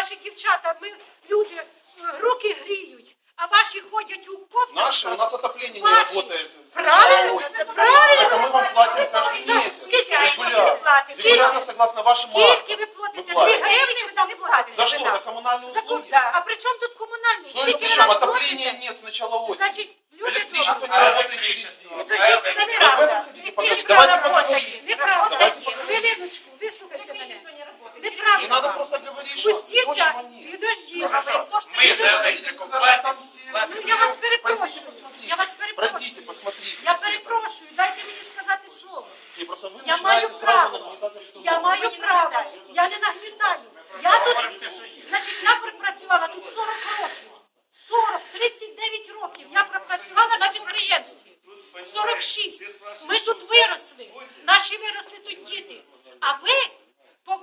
ваші дівчата, ми люди е, руки гріють, а ваші ходять у кофточках. Наши, у нас отопление не Ваши. работает. Правильно, Начало осени. правильно. Хотя мы вам платим каждый Саша, месяц. скільки ви Регулярно. платите? Регулярно, согласно вашим Скільки актам. ви платите? Мы Дві платим. гривні ви там платите? За что? За коммунальные За услуги? ком- А при чому тут комунальні? Ну и Скільки ви причем нам отопления платите? нет с начала осени. Значить, люди Электричество добрі. не работает через день. Підождіть, це Вы об неправда. этом хотите поговорить? Електричество Давайте работає. поговорим. Неправда. Давайте поговорим. Хвилиночку, вислухайте мене. Не Неправда. надо просто говорить, Спустіться. Ми Хотите електрику сказать, что там Ну, я вас перепрошую. Я вас Пройдите, перепрошую. посмотрите. Я все это. перепрошую, дайте мені сказати слово. И просто вы Я начинаете маю сразу право. нагнетать. Я маю право. Я не нагнітаю. Я тут, значить, я пропрацювала тут 40 років. 40, 39 років я пропрацювала на підприємстві. 46. Ми тут виросли. Наші виросли тут діти. А ви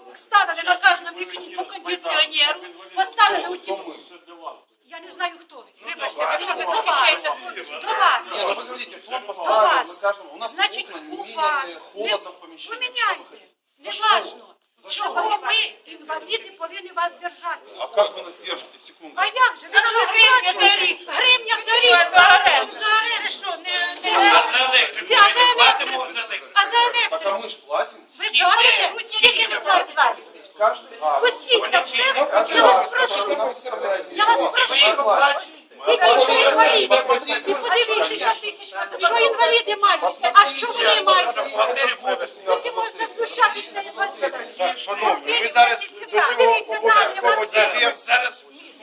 поставили на кожному вікні по кондиціонеру, поставили у ті. Кто мы? Я не знаю, хто ви. Вибачте, якщо ви захищаєте, до вас. Не, ну вы говорите, флот До поставили, вас. мы кажем, у нас Значить, окна не у менее вас. холодно в помещении. Поміняйте. За що? Неважно. За що? Чого ми, інваліди, повинні вас держати. А как вы нас держите? Секунду. А як же? Ви що сплачуєте? Гривня Спустіться, все. каждый Я вас прошу. Я вас прошу. Інваліди? Посмотрите. Ви подивіться, що інваліди мають. А що вони мають? Скільки можна знущатись на інвалідах? Шановні, ви зараз до цього